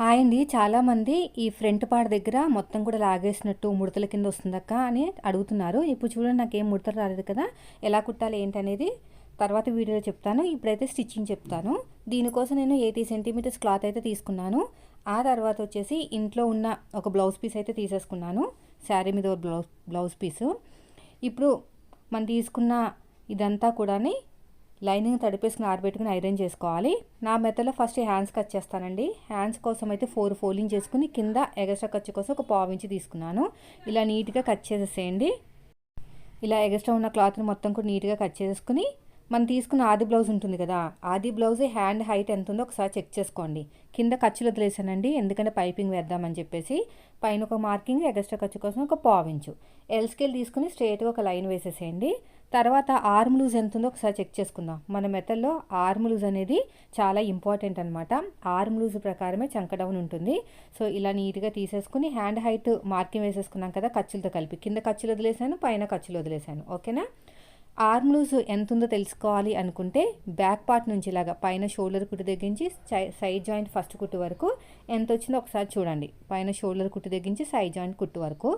Hi అండి. చాలామంది ఈ ఫ్రంట్ పార్ట్ దగ్గర మొత్తం కూడా లాగేసినట్టు ముడతల కింద వస్తుందక్క అని అడుగుతున్నారు. ఇప్పుడు చూడండి నాకేం ముడతలు రాలేదు కదా. ఎలా కుట్టాలి ఏంటనేది తర్వాత వీడియోలో చెప్తాను. ఇప్పుడైతే స్టిచ్చింగ్ చెప్తాను. దీనికోసం నేను ఎయిటీ సెంటీమీటర్స్ క్లాత్ అయితే తీసుకున్నాను. ఆ తర్వాత వచ్చేసి ఇంట్లో ఉన్న ఒక బ్లౌజ్ పీస్ అయితే తీసేసుకున్నాను. శారీ మీద ఒక బ్లౌజ్ బ్లౌజ్ పీసు. ఇప్పుడు మనం తీసుకున్న ఇదంతా కూడా లైనింగ్ తడిపేసుకుని ఆరబెట్టుకుని ఐరన్ చేసుకోవాలి. నా మెత్తలో ఫస్ట్ హ్యాండ్స్ కట్ చేస్తానండి. హ్యాండ్స్ కోసం అయితే ఫోర్ ఫోల్డింగ్ చేసుకుని కింద ఎగస్ట్రా ఖర్చు కోసం ఒక పావు ఇంచి తీసుకున్నాను. ఇలా నీట్గా కట్ చేసేసేయండి. ఇలా ఎగస్ట్రా ఉన్న క్లాత్ని మొత్తం కూడా నీట్గా కట్ చేసుకుని మనం తీసుకున్న ఆది బ్లౌజ్ ఉంటుంది కదా ఆది బ్లౌజ్ హ్యాండ్ హైట్ ఎంత ఉందో ఒకసారి చెక్ చేసుకోండి. కింద ఖర్చులు వదిలేసానండి ఎందుకంటే పైపింగ్ వేద్దామని చెప్పేసి. పైన ఒక మార్కింగ్ ఎగస్ట్రా ఖర్చు కోసం ఒక పావించు ఎల్ స్కేల్ తీసుకుని స్ట్రేట్గా ఒక లైన్ వేసేసేయండి. తర్వాత ఆర్మ్ లూజ్ ఎంత ఉందో ఒకసారి చెక్ చేసుకుందాం. మన మెథడ్లో ఆర్మ్ లూజ్ అనేది చాలా ఇంపార్టెంట్ అనమాట ఆర్మ్ లూజ్ ప్రకారమే చంక డౌన్ ఉంటుంది. సో ఇలా నీట్గా తీసేసుకుని హ్యాండ్ హైట్ మార్కింగ్ వేసేసుకున్నాం కదా ఖర్చులతో కలిపి. కింద ఖర్చులు వదిలేసాను పైన ఖర్చులు వదిలేసాను. ఓకేనా ఆర్మ్ లూజ్ ఎంత ఉందో తెలుసుకోవాలి అనుకుంటే బ్యాక్ పార్ట్ నుంచి ఇలాగా పైన షోల్డర్ కుట్టు దగ్గరించి సైడ్ జాయింట్ ఫస్ట్ కుట్టు వరకు ఎంత వచ్చిందో ఒకసారి చూడండి. పైన షోల్డర్ కుట్టు దగ్గరించి సైడ్ జాయింట్ కుట్టు వరకు.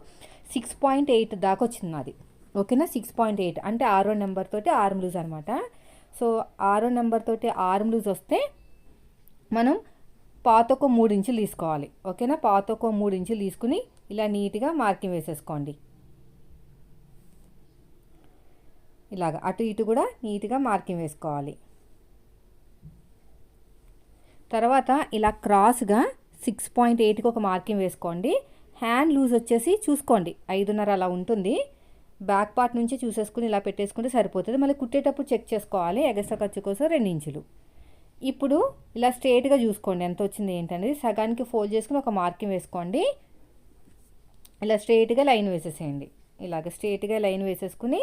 సిక్స్ పాయింట్ ఎయిట్ దాకా వచ్చింది నాది. ఓకేనా? సిక్స్ పాయింట్ ఎయిట్ అంటే ఆరో నెంబర్ తోటి ఆర్మ్ లూజ్ అనమాట సో ఆరో నెంబర్ తోటి ఆర్మ్ లూజ్ వస్తే మనం పాతొక మూడు ఇంచులు తీసుకోవాలి. ఓకేనా? పాతొక మూడు ఇంచులు తీసుకుని ఇలా నీట్గా మార్కింగ్ వేసేసుకోండి. ఇలాగ అటు ఇటు కూడా నీట్గా మార్కింగ్ వేసుకోవాలి. తర్వాత ఇలా క్రాస్గా సిక్స్ పాయింట్ ఎయిట్కి ఒక మార్కింగ్ వేసుకోండి. హ్యాండ్ లూజ్ వచ్చేసి చూసుకోండి. ఐదున్నర అలా ఉంటుంది. బ్యాక్ పార్ట్ నుంచి చూసేసుకుని ఇలా పెట్టేసుకుంటే సరిపోతుంది. మళ్ళీ కుట్టేటప్పుడు చెక్ చేసుకోవాలి. ఎగస్ట్రా ఖర్చు కోసం రెండు ఇంచులు. ఇప్పుడు ఇలా స్ట్రేట్గా చూసుకోండి. ఎంత వచ్చింది ఏంటనేది. సగానికి ఫోల్డ్ చేసుకుని ఒక మార్కింగ్ వేసుకోండి. ఇలా స్ట్రేట్గా లైన్ వేసేసేయండి. ఇలాగ స్ట్రేట్గా లైన్ వేసేసుకుని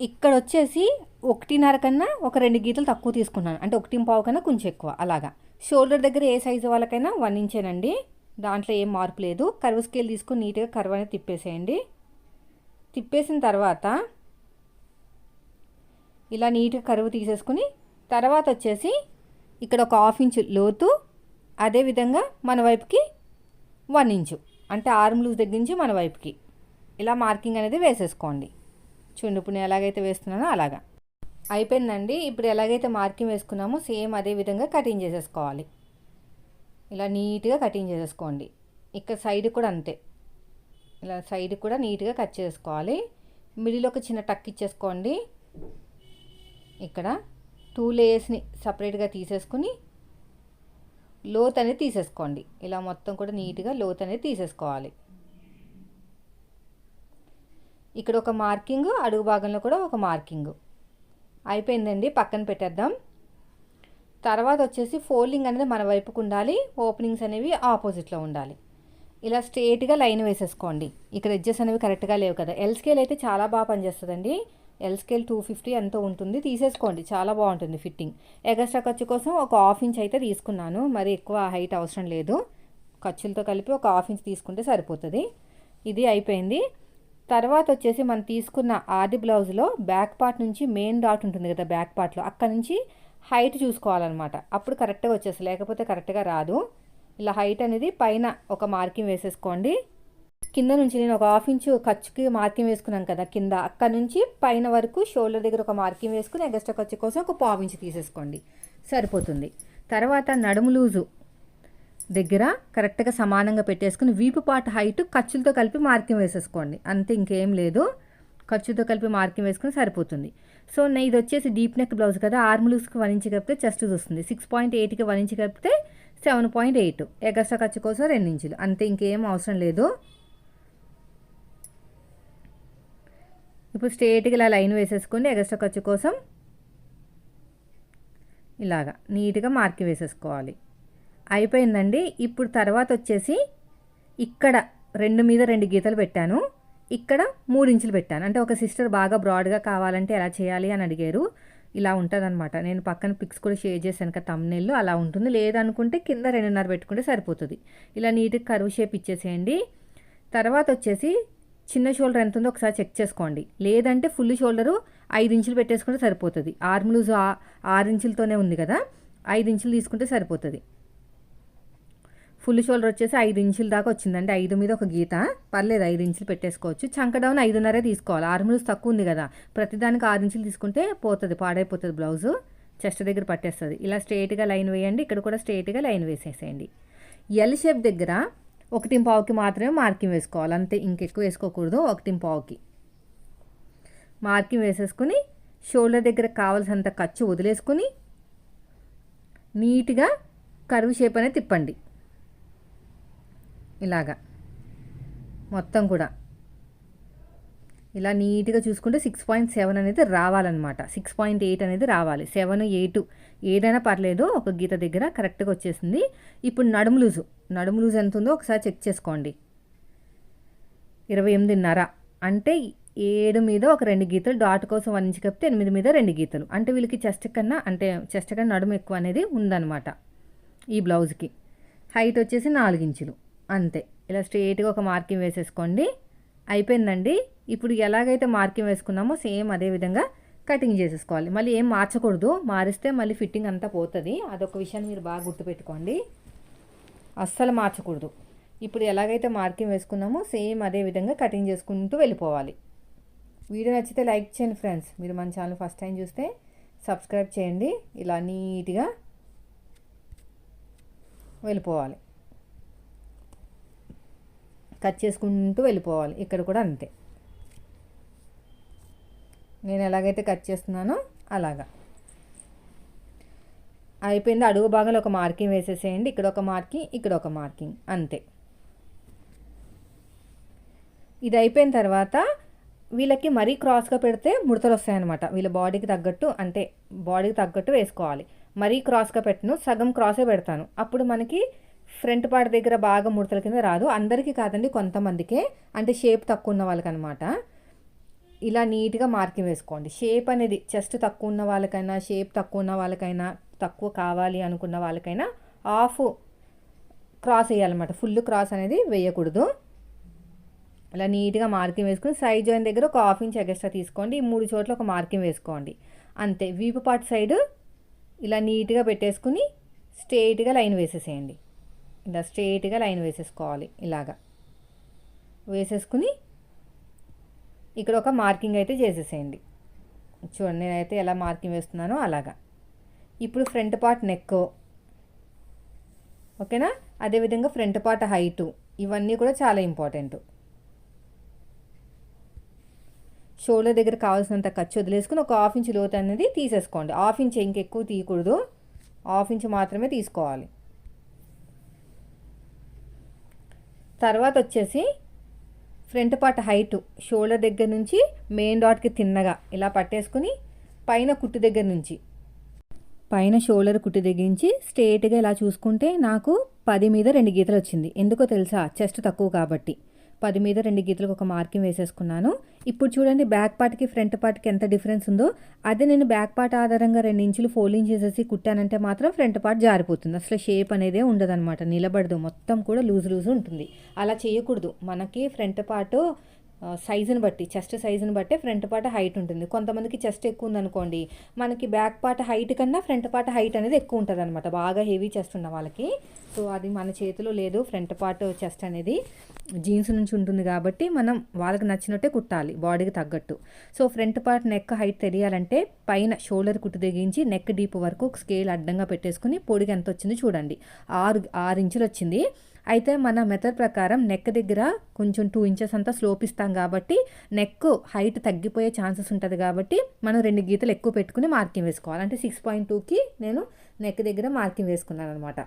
ఇక్కడ వచ్చేసి ఒకటిన్నర కన్నా ఒక రెండు గీతలు తక్కువ తీసుకున్నాను. అంటే ఒకటి పావు కన్నా కొంచెం ఎక్కువ. అలాగా. షోల్డర్ దగ్గర ఏ సైజు వాళ్ళకైనా వన్ ఇంచేనండి. దాంట్లో ఏం మార్పు లేదు. కర్వ్ స్కేల్ తీసుకుని నీట్గా కర్వ్ అనేది తిప్పేసేయండి. తిప్పేసిన తర్వాత ఇలా నీట్గా కరువు తీసేసుకుని తర్వాత వచ్చేసి ఇక్కడ ఒక హాఫ్ ఇంచు లోతు అదేవిధంగా మన వైపుకి వన్ ఇంచు అంటే ఆర్మ్ లూజ్ దగ్గర నుంచి మన వైపుకి. ఇలా మార్కింగ్ అనేది వేసేసుకోండి. చూడండి ఇప్పుడు నేను ఎలాగైతే వేస్తున్నానో అలాగా. అయిపోయిందండి. ఇప్పుడు ఎలాగైతే మార్కింగ్ వేసుకున్నామో సేమ్ అదే విధంగా కటింగ్ చేసేసుకోవాలి. ఇలా నీట్గా కటింగ్ చేసేసుకోండి. ఇక్కడ సైడ్ కూడా అంతే. ఇలా సైడ్ కూడా నీట్గా కట్ చేసుకోవాలి. మిడిల్ ఒక చిన్న టక్ ఇచ్చేసుకోండి. ఇక్కడ టూ లేయర్స్ని సపరేట్గా తీసేసుకుని లోత్ అనేది తీసేసుకోండి. ఇలా మొత్తం కూడా నీట్గా లోత్ అనేది తీసేసుకోవాలి. ఇక్కడ ఒక మార్కింగ్ అడుగు భాగంలో కూడా ఒక మార్కింగ్ అయిపోయిందండి పక్కన పెట్టేద్దాం. తర్వాత వచ్చేసి ఫోల్డింగ్ అనేది మన వైపుకు ఉండాలి ఓపెనింగ్స్ అనేవి ఆపోజిట్లో ఉండాలి. ఇలా స్ట్రేట్గా లైన్ వేసేసుకోండి. ఇక్కడ ఎడ్జెస్ అనేవి కరెక్ట్గా లేవు కదా. ఎల్ స్కేల్ అయితే చాలా బాగా పనిచేస్తుందండి. ఎల్ స్కేల్ టూ ఫిఫ్టీ ఎంతో ఉంటుంది. తీసేసుకోండి. చాలా బాగుంటుంది ఫిట్టింగ్ ఎగస్ట్రా ఖర్చు కోసం ఒక హాఫ్ ఇంచ్ అయితే తీసుకున్నాను. మరి ఎక్కువ హైట్ అవసరం లేదు. ఖర్చులతో కలిపి ఒక హాఫ్ ఇంచ్ తీసుకుంటే సరిపోతుంది. ఇది అయిపోయింది. తర్వాత వచ్చేసి మనం తీసుకున్న ఆది బ్లౌజ్లో బ్యాక్ పార్ట్ నుంచి మెయిన్ డాట్ ఉంటుంది కదా బ్యాక్ పార్ట్లో అక్కడ నుంచి హైట్ చూసుకోవాలన్నమాట. అప్పుడు కరెక్ట్గా వచ్చేస్తుంది. లేకపోతే కరెక్ట్గా రాదు. ఇలా హైట్ అనేది పైన ఒక మార్కింగ్ వేసేసుకోండి. కింద నుంచి నేను ఒక హాఫ్ ఇంచు ఖర్చుకి మార్కింగ్ వేసుకున్నాను కదా కింద అక్కడ నుంచి పైన వరకు షోల్డర్ దగ్గర ఒక మార్కింగ్ వేసుకుని ఎగస్ట్రా ఖర్చు కోసం ఒక పావు ఇంచు తీసేసుకోండి. సరిపోతుంది. తర్వాత నడుము లూజు దగ్గర కరెక్ట్గా సమానంగా పెట్టేసుకుని వీపు పాట హైట్ ఖర్చులతో కలిపి మార్కింగ్ వేసేసుకోండి. అంతే ఇంకేం లేదు. ఖర్చుతో కలిపి మార్కింగ్ వేసుకుని సరిపోతుంది. సో నేను ఇది వచ్చేసి డీప్ నెక్ బ్లౌజ్ కదా ఆర్మ్ లూజ్కి వన్ ఇంచ్ కలిపితే చెస్ట్ వస్తుంది సిక్స్ పాయింట్ ఎయిట్కి వన్ ఇంచ్ కలిపితే సెవెన్ పాయింట్ ఎయిట్. ఎగస్ట్రా ఖర్చు కోసం రెండు ఇంచులు అంతే ఇంకేం అవసరం లేదు. ఇప్పుడు స్ట్రేట్గా ఇలా లైన్ వేసేసుకోండి. ఎగస్ట్రా ఖర్చు కోసం ఇలాగా నీట్గా మార్క్ వేసేసుకోవాలి. అయిపోయిందండి. ఇప్పుడు తర్వాత వచ్చేసి ఇక్కడ రెండు మీద రెండు గీతలు పెట్టాను. ఇక్కడ మూడు ఇంచులు పెట్టాను. అంటే ఒక సిస్టర్ బాగా బ్రాడ్గా కావాలంటే ఎలా చేయాలి అని అడిగారు. ఇలా ఉంటుంది అనమాట నేను పక్కన పిక్స్ కూడా షేర్ చేశాను కదా తమ్నెల్ అలా ఉంటుంది. లేదనుకుంటే కింద రెండున్నర పెట్టుకుంటే సరిపోతుంది. ఇలా నీట్గా కరువు షేప్ ఇచ్చేసేయండి. తర్వాత వచ్చేసి చిన్న షోల్డర్ ఎంత ఉందో ఒకసారి చెక్ చేసుకోండి. లేదంటే ఫుల్ షోల్డరు ఐదు ఇంచులు పెట్టేసుకుంటే సరిపోతుంది. ఆర్మ్ లూజ్ ఆరు ఇంచులతోనే ఉంది కదా ఐదు ఇంచులు తీసుకుంటే సరిపోతుంది. ఫుల్ షోల్డర్ వచ్చేసి ఐదు ఇంచుల దాకా వచ్చిందండి. ఐదు మీద ఒక గీత. పర్లేదు ఐదు ఇంచులు పెట్టేసుకోవచ్చు. చంక డౌన్ ఐదున్నరే తీసుకోవాలి. ఆరు తక్కువ ఉంది కదా. ప్రతిదానికి ఆరు ఇంచులు తీసుకుంటే పోతుంది పాడైపోతుంది బ్లౌజు. చెస్ట్ దగ్గర పట్టేస్తుంది. ఇలా స్ట్రేట్గా లైన్ వేయండి. ఇక్కడ కూడా స్ట్రేట్గా లైన్ వేసేసేయండి. ఎల్ షేప్ దగ్గర ఒకటి పావుకి మాత్రమే మార్కింగ్ వేసుకోవాలి. అంతే ఇంకెక్కువ వేసుకోకూడదు ఒకటి పావుకి. మార్కింగ్ వేసేసుకుని షోల్డర్ దగ్గర కావాల్సినంత ఖర్చు వదిలేసుకుని నీట్గా కరువు షేప్ అనేది తిప్పండి. ఇలాగా. మొత్తం కూడా. ఇలా నీట్గా చూసుకుంటే సిక్స్ పాయింట్ సెవెన్ అనేది రావాలన్నమాట. సిక్స్ పాయింట్ ఎయిట్ అనేది రావాలి. సెవెన్ ఎయిట్ ఏదైనా పర్లేదు ఒక గీత దగ్గర కరెక్ట్గా వచ్చేసింది. ఇప్పుడు నడుము లూజు. నడుము లూజు ఎంత ఉందో ఒకసారి చెక్ చేసుకోండి. ఇరవై ఎనిమిదిన్నర. అంటే ఏడు మీద ఒక రెండు గీతలు డాట్ కోసం వన్ ఇంచ్ కప్పితే ఎనిమిది మీద రెండు గీతలు. అంటే వీళ్ళకి చెస్ట్ కన్నా అంటే చెస్ట్ కన్నా నడుము ఎక్కువ అనేది ఉందన్నమాట ఈ బ్లౌజ్కి. హైట్ వచ్చేసి నాలుగు ఇంచులు. అంతే. ఇలా స్ట్రేట్గా ఒక మార్కింగ్ వేసేసుకోండి. అయిపోయిందండి. ఇప్పుడు ఎలాగైతే మార్కింగ్ వేసుకున్నామో సేమ్ అదే విధంగా కటింగ్ చేసేసుకోవాలి. మళ్ళీ ఏం మార్చకూడదు. మారిస్తే మళ్ళీ ఫిట్టింగ్ అంతా పోతుంది. అదొక విషయాన్ని మీరు బాగా గుర్తుపెట్టుకోండి. అస్సలు మార్చకూడదు. ఇప్పుడు ఎలాగైతే మార్కింగ్ వేసుకున్నామో సేమ్ అదే విధంగా కటింగ్ చేసుకుంటూ వెళ్ళిపోవాలి. వీడియో నచ్చితే లైక్ చేయండి ఫ్రెండ్స్. మీరు మన ఛానల్ ఫస్ట్ టైం చూస్తే సబ్స్క్రైబ్ చేయండి. ఇలా నీట్గా వెళ్ళిపోవాలి. కట్ చేసుకుంటూ వెళ్ళిపోవాలి. ఇక్కడ కూడా అంతే. నేను ఎలాగైతే కట్ చేస్తున్నానో అలాగా. అయిపోయింది. అడుగు భాగంలో ఒక మార్కింగ్ వేసేసేయండి. ఇక్కడ ఒక మార్కింగ్ ఇక్కడ ఒక మార్కింగ్. అంతే. ఇది అయిపోయిన తర్వాత వీళ్ళకి మరీ క్రాస్గా పెడితే ముడతలు వస్తాయన్నమాట. వీళ్ళ బాడీకి తగ్గట్టు అంటే బాడీకి తగ్గట్టు వేసుకోవాలి. మరీ క్రాస్గా పెట్టను సగం క్రాసే పెడతాను. అప్పుడు మనకి ఫ్రంట్ పార్ట్ దగ్గర బాగా ముడతల కింద రాదు. అందరికీ కాదండి కొంతమందికే. అంటే షేప్ తక్కువ ఉన్న వాళ్ళకి అనమాట ఇలా నీట్గా మార్కింగ్ వేసుకోండి. షేప్ అనేది చెస్ట్ తక్కువ ఉన్న వాళ్ళకైనా షేప్ తక్కువ ఉన్న వాళ్ళకైనా తక్కువ కావాలి అనుకున్న వాళ్ళకైనా హాఫ్ క్రాస్ వేయాలన్నమాట. ఫుల్ క్రాస్ అనేది వేయకూడదు. ఇలా నీట్గా మార్కింగ్ వేసుకుని సైడ్ జాయిన్ దగ్గర ఒక హాఫ్ ఇంచ్ ఎగస్ట్రా తీసుకోండి. ఈ మూడు చోట్ల ఒక మార్కింగ్ వేసుకోండి. అంతే. వీపు పార్ట్ సైడ్ ఇలా నీట్గా పెట్టేసుకుని స్ట్రైట్గా లైన్ వేసేసేయండి. ఇలా స్ట్రైట్గా లైన్ వేసేసుకోవాలి ఇలాగా. వేసేసుకుని ఇక్కడ ఒక మార్కింగ్ అయితే చేసేసేయండి. చూడండి నేనైతే ఎలా మార్కింగ్ వేస్తున్నానో అలాగా. ఇప్పుడు ఫ్రంట్ పార్ట్ నెక్. ఓకేనా? అదేవిధంగా ఫ్రంట్ పార్ట్ హైటు. ఇవన్నీ కూడా చాలా ఇంపార్టెంట్. షోల్డర్ దగ్గర కావాల్సినంత ఖర్చు వదిలేసుకుని ఒక హాఫ్ ఇంచ్ లోతు అనేది తీసేసుకోండి. హాఫ్ ఇంచ్ ఇంకెక్కువ తీయకూడదు. హాఫ్ ఇంచ్ మాత్రమే తీసుకోవాలి. తర్వాత వచ్చేసి ఫ్రంట్ పార్ట్ హైటు షోల్డర్ దగ్గర నుంచి మెయిన్ డాట్కి తిన్నగా ఇలా పట్టేసుకుని పైన కుట్టు దగ్గర నుంచి. పైన షోల్డర్ కుట్టు దగ్గర నుంచి స్ట్రేట్గా ఇలా చూసుకుంటే నాకు పది మీద రెండు గీతలు వచ్చింది. ఎందుకో తెలుసా? చెస్ట్ తక్కువ కాబట్టి. పది మీద రెండు గీతలకు ఒక మార్కింగ్ వేసేసుకున్నాను. ఇప్పుడు చూడండి బ్యాక్ పార్ట్కి ఫ్రంట్ పార్ట్కి ఎంత డిఫరెన్స్ ఉందో. అదే నేను బ్యాక్ పార్ట్ ఆధారంగా రెండు ఇంచులు ఫోల్డింగ్ చేసేసి కుట్టానంటే మాత్రం ఫ్రంట్ పార్ట్ జారిపోతుంది. అసలు షేప్ అనేదే ఉండదన్నమాట. నిలబడదు. మొత్తం కూడా లూజ్ లూజ్ ఉంటుంది. అలా చేయకూడదు. మనకి ఫ్రంట్ పార్ట్ సైజుని బట్టి చెస్ట్ సైజుని బట్టే ఫ్రంట్ పార్ట్ హైట్ ఉంటుంది. కొంతమందికి చెస్ట్ ఎక్కువ ఉందనుకోండి మనకి బ్యాక్ పార్ట్ హైట్ కన్నా ఫ్రంట్ పార్ట్ హైట్ అనేది ఎక్కువ ఉంటుంది అనమాట బాగా హెవీ చెస్ట్ ఉన్న వాళ్ళకి. సో అది మన చేతిలో లేదు. ఫ్రంట్ పార్ట్ చెస్ట్ అనేది జీన్స్ నుంచి ఉంటుంది కాబట్టి మనం వాళ్ళకి నచ్చినట్టే కుట్టాలి బాడీకి తగ్గట్టు. So front part neck height తెలియాలంటే పైన షోల్డర్ కుట్టు తెగించి నెక్ డీప్ వరకు స్కేల్ అడ్డంగా పెట్టేసుకుని పొడిగి ఎంత వచ్చింది చూడండి. ఆరు ఆరు ఇంచులు వచ్చింది. అయితే మన మెథడ్ ప్రకారం నెక్ దగ్గర కొంచెం టూ ఇంచెస్ అంతా స్లోప్ ఇస్తాం కాబట్టి నెక్ హైట్ తగ్గిపోయే ఛాన్సెస్ ఉంటుంది కాబట్టి మనం రెండు గీతలు ఎక్కువ పెట్టుకుని మార్కింగ్ వేసుకోవాలి. అంటే సిక్స్ పాయింట్ టూకి నేను నెక్ దగ్గర మార్కింగ్ వేసుకున్నాను అనమాట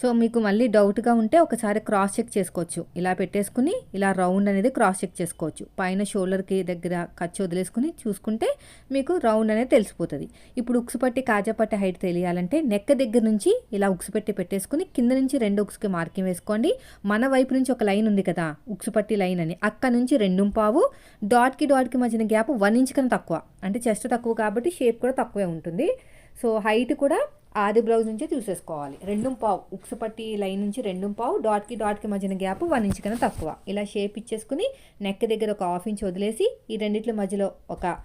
సో మీకు మళ్ళీ డౌట్గా ఉంటే ఒకసారి క్రాస్ చెక్ చేసుకోవచ్చు. ఇలా పెట్టేసుకుని ఇలా రౌండ్ అనేది క్రాస్ చెక్ చేసుకోవచ్చు. పైన షోల్డర్కి దగ్గర ఖర్చు వదిలేసుకుని చూసుకుంటే మీకు రౌండ్ అనేది తెలిసిపోతుంది. ఇప్పుడు ఉక్సు పట్టి కాజా పట్టి హైట్ తెలియాలంటే నెక్క దగ్గర నుంచి ఇలా ఉక్సు పెట్టి పెట్టేసుకుని కింద నుంచి రెండు ఉక్సుకి మార్కింగ్ వేసుకోండి. మన వైపు నుంచి ఒక లైన్ ఉంది కదా ఉక్సు పట్టి లైన్ అని. అక్కడ నుంచి రెండు పావు. డాట్కి డాట్కి మధ్యన గ్యాప్ వన్ ఇంచ్ కన్నా తక్కువ. అంటే చెస్ట్ తక్కువ కాబట్టి షేప్ కూడా తక్కువే ఉంటుంది. సో హైట్ కూడా ఆది బ్లౌజ్ నుంచే చూసేసుకోవాలి. రెండు పావు ఉక్స్ పట్టి లైన్ నుంచి రెండు పావు డాట్కి డాట్కి మధ్యన గ్యాప్ వన్ ఇంచ్ కన్నా తక్కువ. ఇలా షేప్ ఇచ్చేసుకుని నెక్ దగ్గర ఒక హాఫ్ ఇంచ్ వదిలేసి ఈ రెండిట్ల మధ్యలో ఒక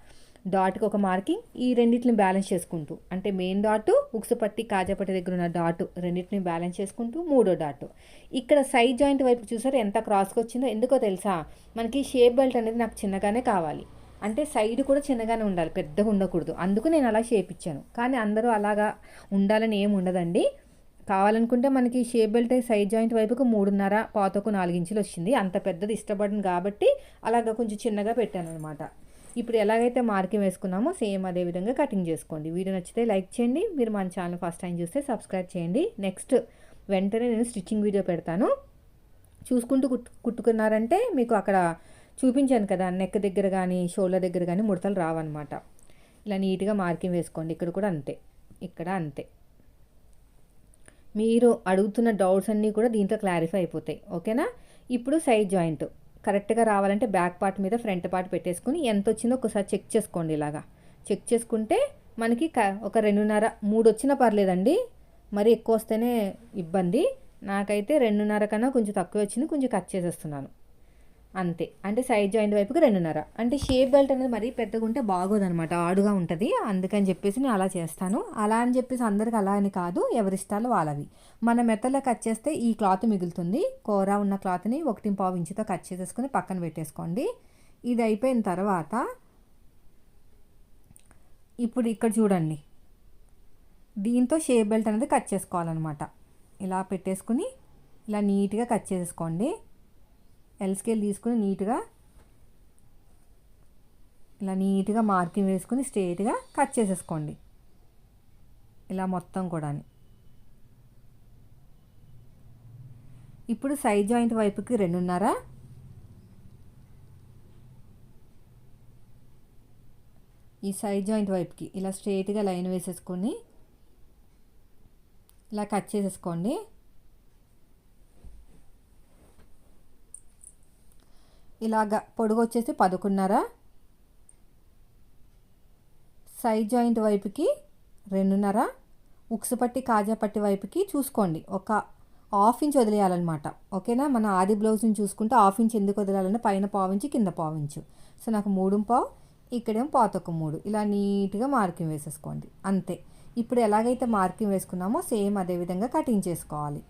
డాట్కి ఒక మార్కింగ్ ఈ రెండింటిని బ్యాలెన్స్ చేసుకుంటూ అంటే మెయిన్ డాటు ఉక్సు పట్టి కాజాపట్టి దగ్గర ఉన్న డాటు రెండింటిని బ్యాలెన్స్ చేసుకుంటూ మూడో డాటు. ఇక్కడ సైడ్ జాయింట్ వైపు చూసారు ఎంత క్రాస్కి వచ్చిందో? ఎందుకో తెలుసా? మనకి షేప్ బెల్ట్ అనేది నాకు చిన్నగానే కావాలి. అంటే సైడ్ కూడా చిన్నగానే ఉండాలి పెద్దగా ఉండకూడదు. అందుకు నేను అలా షేప్ ఇచ్చాను. కానీ అందరూ అలాగా ఉండాలని ఏమి ఉండదండి. కావాలనుకుంటే మనకి షేప్ బెల్ట్ సైడ్ జాయింట్ వైపుకు మూడున్నర పాతకు నాలుగు ఇంచులు వచ్చింది. అంత పెద్దది ఇష్టపడింది కాబట్టి అలాగ కొంచెం చిన్నగా పెట్టాను అనమాట ఇప్పుడు ఎలాగైతే మార్కింగ్ వేసుకున్నామో సేమ్ అదే విధంగా కటింగ్ చేసుకోండి. వీడియో నచ్చితే లైక్ చేయండి. మీరు మన ఛానల్ ఫస్ట్ టైం చూస్తే సబ్స్క్రైబ్ చేయండి. నెక్స్ట్ వెంటనే నేను స్టిచ్చింగ్ వీడియో పెడతాను. చూసుకుంటూ కుట్టు కుట్టుకున్నారంటే మీకు అక్కడ చూపించాను కదా నెక్ దగ్గర కానీ షోల్డర్ దగ్గర కానీ ముడతలు రావన్నమాట. ఇలా నీట్గా మార్కింగ్ వేసుకోండి. ఇక్కడ కూడా అంతే. ఇక్కడ అంతే. మీరు అడుగుతున్న డౌట్స్ అన్నీ కూడా దీంతో క్లారిఫై అయిపోతాయి. ఓకేనా? ఇప్పుడు సైడ్ జాయింట్. కరెక్ట్గా రావాలంటే బ్యాక్ పార్ట్ మీద ఫ్రంట్ పార్ట్ పెట్టేసుకుని ఎంత వచ్చిందో ఒకసారి చెక్ చేసుకోండి ఇలాగా. చెక్ చేసుకుంటే మనకి ఒక రెండున్నర మూడు వచ్చినా పర్లేదండి. మరి ఎక్కువ వస్తేనే ఇబ్బంది. నాకైతే రెండున్నర కన్నా కొంచెం తక్కువ వచ్చింది. కొంచెం కట్ చేసేస్తున్నాను. అంతే. అంటే సైడ్ జాయింట్ వైపుకి రెండున్నర. అంటే షేప్ బెల్ట్ అనేది మరీ పెద్దగా ఉంటే బాగోదనమాట ఆడుగా ఉంటుంది. అందుకని చెప్పేసి నేను అలా చేస్తాను. అలా అని చెప్పేసి అందరికి అలా అని కాదు. ఎవరిష్టాలు వాళ్ళవి. మన మెత్తలో కట్ చేస్తే ఈ క్లాత్ మిగులుతుంది. కూర ఉన్న క్లాత్ని ఒకటి పావు ఇంచుతో కట్ చేసేసుకుని పక్కన పెట్టేసుకోండి. ఇది అయిపోయిన తర్వాత ఇప్పుడు ఇక్కడ చూడండి. దీంతో షేప్ బెల్ట్ అనేది కట్ చేసుకోవాలన్నమాట. ఇలా పెట్టేసుకుని ఇలా నీట్గా కట్ చేసుకోండి ఎల్ స్కేల్ తీసుకుని నీట్గా ఇలా నీట్గా మార్కింగ్ వేసుకుని స్ట్రేట్గా కట్ చేసేసుకోండి. ఇలా మొత్తం కూడా ఇప్పుడు సైడ్ జాయింట్ వైపుకి రెండున్నర. ఈ సైడ్ జాయింట్ వైపుకి ఇలా స్ట్రేట్గా లైన్ వేసేసుకొని ఇలా కట్ చేసేసుకోండి. ఇలాగ పొడుగు వచ్చేసి పదకొన్నర. సైడ్ జాయింట్ వైపుకి రెండున్నర. ఉక్సు పట్టి కాజా పట్టి వైపుకి చూసుకోండి. ఒక హాఫ్ ఇంచ్ వదిలేయాలన్నమాట. ఓకేనా? మన ఆది బ్లౌజ్ని చూసుకుంటే హాఫ్ ఇంచ్ ఎందుకు వదిలేయాలంటే పైన పావించి కింద పావించు సో నాకు మూడు పావు ఇక్కడేమో పాతొక మూడు. ఇలా నీట్గా మార్కింగ్ వేసేసుకోండి. అంతే. ఇప్పుడు ఎలాగైతే మార్కింగ్ వేసుకున్నామో సేమ్ అదే విధంగా కటింగ్ చేసుకోవాలి.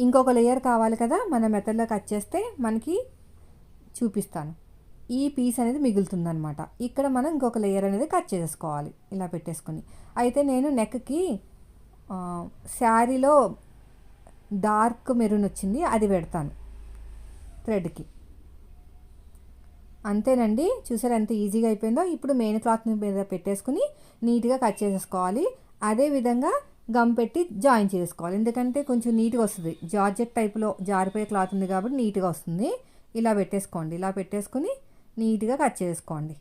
ఇంకొక లేయర్ కావాలి కదా? మన మెథడ్లో కట్ చేస్తే మనకి చూపిస్తాను. ఈ పీస్ అనేది మిగులుతుందనమాట ఇక్కడ మనం ఇంకొక లేయర్ అనేది కట్ చేసుకోవాలి ఇలా పెట్టేసుకొని. అయితే నేను నెక్కి శారీలో డార్క్ మెరూన్ వచ్చింది అది పెడతాను. థ్రెడ్కి అంతేనండి. చూసారు ఎంత ఈజీగా అయిపోయిందో? ఇప్పుడు మెయిన్ క్లాత్ మీద పెట్టేసుకుని నీట్గా కట్ చేసేసుకోవాలి. అదేవిధంగా గమ్ పెట్టి జాయిన్ చేసుకోవాలి. ఎందుకంటే కొంచెం నీట్గా వస్తుంది. జార్జెట్ టైప్లో జారిపోయే క్లాత్ ఉంది కాబట్టి నీట్గా వస్తుంది. ఇలా పెట్టేసుకోండి ఇలా పెట్టేసుకుని నీట్గా కట్ చేసుకోండి.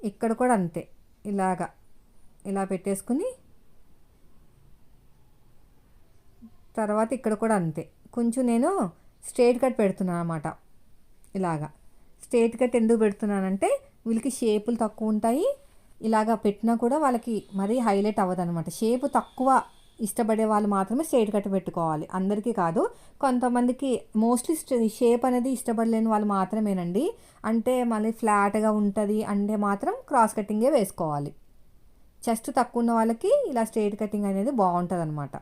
ఇక్కడ కూడా అంతే ఇలాగా ఇలా పెట్టేసుకుని తర్వాత ఇక్కడ కూడా అంతే. కొంచెం నేను స్ట్రైట్ కట్ పెడుతున్నాను అనమాట ఇలాగా. స్ట్రేట్ కట్ ఎందుకు పెడుతున్నానంటే వీళ్ళకి షేపులు తక్కువ ఉంటాయి ఇలాగా పెట్టినా కూడా వాళ్ళకి మరీ హైలైట్ అవ్వదు అనమాట షేపు తక్కువ ఇష్టపడే వాళ్ళు మాత్రమే స్ట్రైట్ కట్ పెట్టుకోవాలి. అందరికీ కాదు కొంతమందికి మోస్ట్లీ షేప్ అనేది ఇష్టపడలేని వాళ్ళు మాత్రమేనండి. అంటే మళ్ళీ ఫ్లాట్గా ఉంటుంది అంటే మాత్రం క్రాస్ కటింగే వేసుకోవాలి. చెస్ట్ తక్కువ ఉన్న వాళ్ళకి ఇలా స్ట్రైట్ కటింగ్ అనేది బాగుంటుంది అనమాట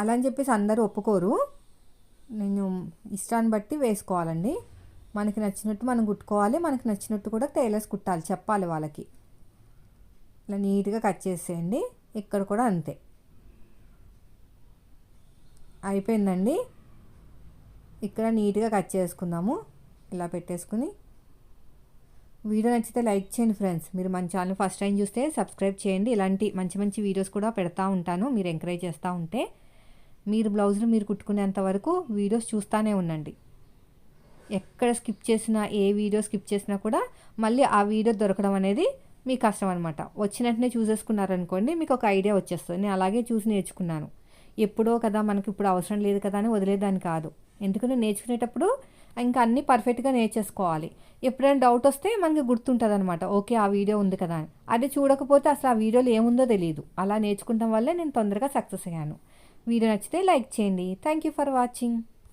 అలా అని చెప్పేసి అందరూ ఒప్పుకోరు. నేను ఇష్టాన్ని బట్టి వేసుకోవాలండి. మనకి నచ్చినట్టు మనం కుట్టుకోవాలి మనకి నచ్చినట్టు కూడా టైలర్స్ కుట్టాలి చెప్పాలి వాళ్ళకి. ఇలా నీట్గా కట్ చేసేయండి. ఇక్కడ కూడా అంతే. అయిపోయిందండి. ఇక్కడ నీట్గా కట్ చేసుకుందాము. ఇలా పెట్టేసుకుని. వీడియో నచ్చితే లైక్ చేయండి ఫ్రెండ్స్. మీరు మన ఛానల్ ఫస్ట్ టైం చూస్తే సబ్స్క్రైబ్ చేయండి. ఇలాంటి మంచి మంచి వీడియోస్ కూడా పెడతా ఉంటాను. మీరు ఎంకరేజ్ చేస్తూ ఉంటే మీరు బ్లౌజులు మీరు కుట్టుకునేంత వరకు వీడియోస్ చూస్తూనే ఉండండి. ఎక్కడ స్కిప్ చేసినా ఏ వీడియో స్కిప్ చేసినా కూడా మళ్ళీ ఆ వీడియో దొరకడం అనేది మీ కష్టం అనమాట వచ్చినట్టునే చూసేసుకున్నారనుకోండి మీకు ఒక ఐడియా వచ్చేస్తుంది. నేను అలాగే చూసి నేర్చుకున్నాను. ఎప్పుడో కదా మనకి ఇప్పుడు అవసరం లేదు కదా అని వదిలేదాన్ని కాదు. ఎందుకంటే నేర్చుకునేటప్పుడు ఇంకా అన్నీ పర్ఫెక్ట్గా నేర్చేసుకోవాలి. ఎప్పుడైనా డౌట్ వస్తే మనకి గుర్తుంటుంది అనమాట ఓకే ఆ వీడియో ఉంది కదా అని. అది చూడకపోతే అసలు ఆ వీడియోలో ఏముందో తెలియదు అలా నేర్చుకుంటాం వల్లే నేను తొందరగా సక్సెస్ అయ్యాను. వీడియో నచ్చితే లైక్ చేయండి. Thank you for watching.